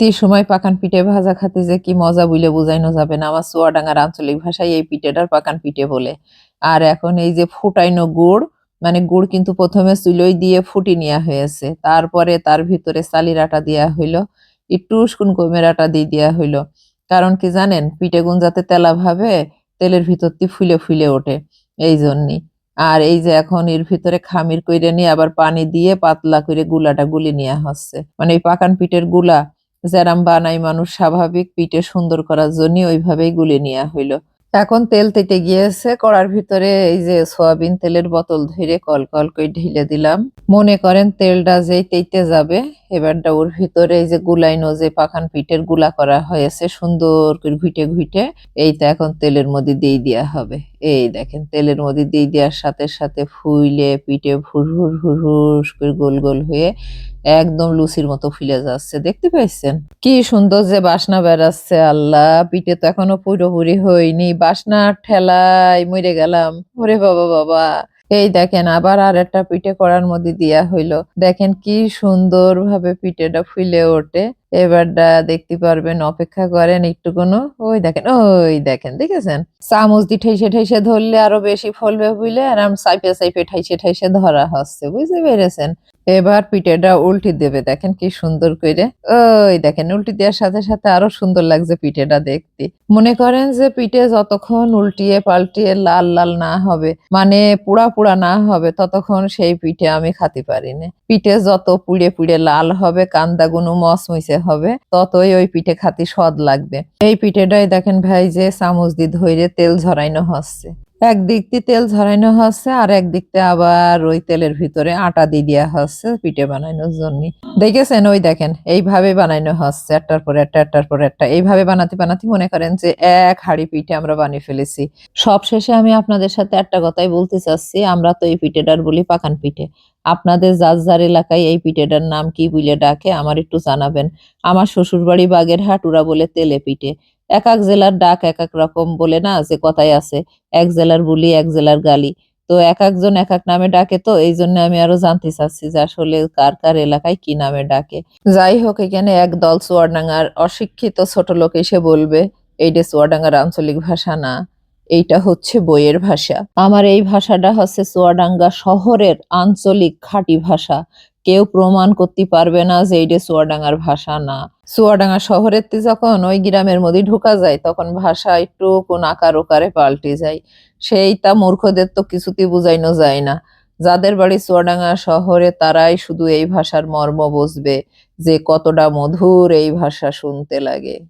শীতের সময় পাকান পিঠে ভাজা খাতে যে কি মজা বুঝলে বুঝাইনো যাবে না। আমার চুয়াডাঙ্গার আঞ্চলিক ভাষায় এই পিঠেটার পাকান পিঠে বলে। আর এখন এই যে ফুটাইনো গুড় মানে গুড় কিন্তু প্রথমে চুলোই দিয়ে ফুটি নেওয়া হয়েছে। তারপরে তার ভিতরে চালির আটা দেওয়া হইল, একটু উস্কুন গমের আটা দিয়ে দেওয়া হইল। কারণ কি জানেন পিঠে গুণ যাতে তেলা ভাবে, তেলের ভিতর দিয়ে ফুলে ফুলে ওঠে। এই জন্যই আর এই যে এখন এর ভিতরে খামির কইরে নিয়ে আবার পানি দিয়ে পাতলা করে গুলাটা গুলি নেওয়া হচ্ছে। মানে এই পাকান পিঠেরগুলা যেরাম বানাই মানুষ স্বাভাবিক পিঠে সুন্দর করার জন্য ওইভাবেই গুলি নেওয়া হইল। এখন তেল তেটে গিয়েছে, কড়ার ভিতরে এই যে সোয়াবিন তেলের বোতল ধরে কল কল করে ঢিলে দিলাম। মনে করেন তেলটা যেই তেইতে যাবে, এবারটা ওর ভিতরে এই যে গুলাইনো যে পাখান পিঠেরগুলা করা হয়েছে সুন্দর করে ঘুটে ঘুটে এইটা এখন তেলের মধ্যে দিয়ে দেওয়া হবে। এই দেখেন, তেলের মধ্যে দিয়ে দেওয়ার সাথে সাথে ফুইলে, পিঠে ভুর হুর ভুর হুস করে গোল গোল হয়ে একদম লুচির মতো ফুলে যাচ্ছে। দেখতে পাইছেন? কি সুন্দর যে বাসনা বেড়াচ্ছে, আল্লাহ! পিঠে তো এখনও পুরোপুরি হয়নি। বাসনার ঠেলায় মরে গেলাম। ওরে বাবা বাবা! এই দেখেন, আবার আর একটা পিঠে করার মধ্যে দিয়া হইল। দেখেন কি সুন্দর ভাবে পিঠেটা ফুলে ওঠে। এবারটা দেখতে পারবেন, অপেক্ষা করেন একটু কোনো ওই দেখেন ওই দেখেন, দেখেছেন? চামচ দি ঠেসে ঠেসে ধরলে আরও বেশি ফলবে বুঝলে আর সাইপে সাইপে ঠাইসে ঠাইসে ধরা হচ্ছে, বুঝতে পেরেছেন? এবার পিঠেটা উল্টি দেবে, দেখেন কি সুন্দর করে। ওই দেখেন, উল্টি দেওয়ার সাথে সাথে আরও সুন্দর লাগছে পিঠেটা দেখতে। মনে করেন যে পিঠে যতক্ষণ উল্টিয়ে পাল্টিয়ে লাল লাল না হবে মানে পুড়া পুড়া না হবে, ততক্ষণ সেই পিঠে আমি খাতে পারি না পিঠে যত পুড়ে পুড়ে লাল হবে, কান্দা কান্দাগুনো মচমচে হবে, ততই ওই পিঠে খাতি স্বাদ লাগবে। এই পিঠেটাই দেখেন ভাই যে চামচ দিয়ে ধরে তেল ঝরাইনো হচ্ছে। একদিক দিয়ে তেল ঝরাইনো হচ্ছে আর একদিক দিয়ে আবার ওই তেলের ভিতরে আটা দিয়ে দেওয়া হচ্ছে পিঠে বানানোর জন্য। দেখেছেন? ওই দেখেন, এইভাবে বানানো হচ্ছে একটার পর একটা, একটার পর একটা। এইভাবে বানাতে বানাতে মনে করেন যে এক হাড়ি পিঠে আমরা বানিয়ে ফেলেছি। সব শেষে আমি আপনাদের সাথে একটা কথাই বলতে চাচ্ছি, আমরা তো এই পিঠেটার বলি পাকান পিঠে। আপনাদের যার যার এলাকায় এই পিঠেটার নাম কি বলে ডাকে, আমার একটু জানাবেন। আমার শ্বশুরবাড়ি বাগেরহাট, ওরা বলে তেলে পিঠে। এক এক জেলার ডাক এক এক রকম বলে না যে কথাই আছে। এক জেলার বুলি, এক জেলার গালি। তো এক একজন এক এক নামে ডাকে তো, এই জন্য আমি আরও জানতে চাচ্ছি যে আসলে কার কার এলাকায় কি নামে ডাকে। যাই হোক, এখানে এক দল চুয়াডাঙ্গার অশিক্ষিত ছোট লোক এসে বলবে এইটা চুয়াডাঙ্গার আঞ্চলিক ভাষা না, এইটা হচ্ছে বইয়ের ভাষা। আমার এই ভাষাটা হচ্ছে চুয়াডাঙ্গা শহরের আঞ্চলিক খাঁটি ভাষা। কেউ প্রমাণ করতে পারবে না যে এইটা চুয়াডাঙ্গার ভাষা না। চুয়াডাঙ্গা শহরের যখন ওই গ্রামের মধ্যে ঢুকা যায়, তখন ভাষা একটু কোন আকার ওকারে পাল্টে যায়। সেই তা মূর্খদের তো কিছুতেই বুঝাইনো যায় না। যাদের বাড়ি চুয়াডাঙ্গা শহরে, তারাই শুধু এই ভাষার মর্ম বুঝবে যে কতটা মধুর এই ভাষা শুনতে লাগে।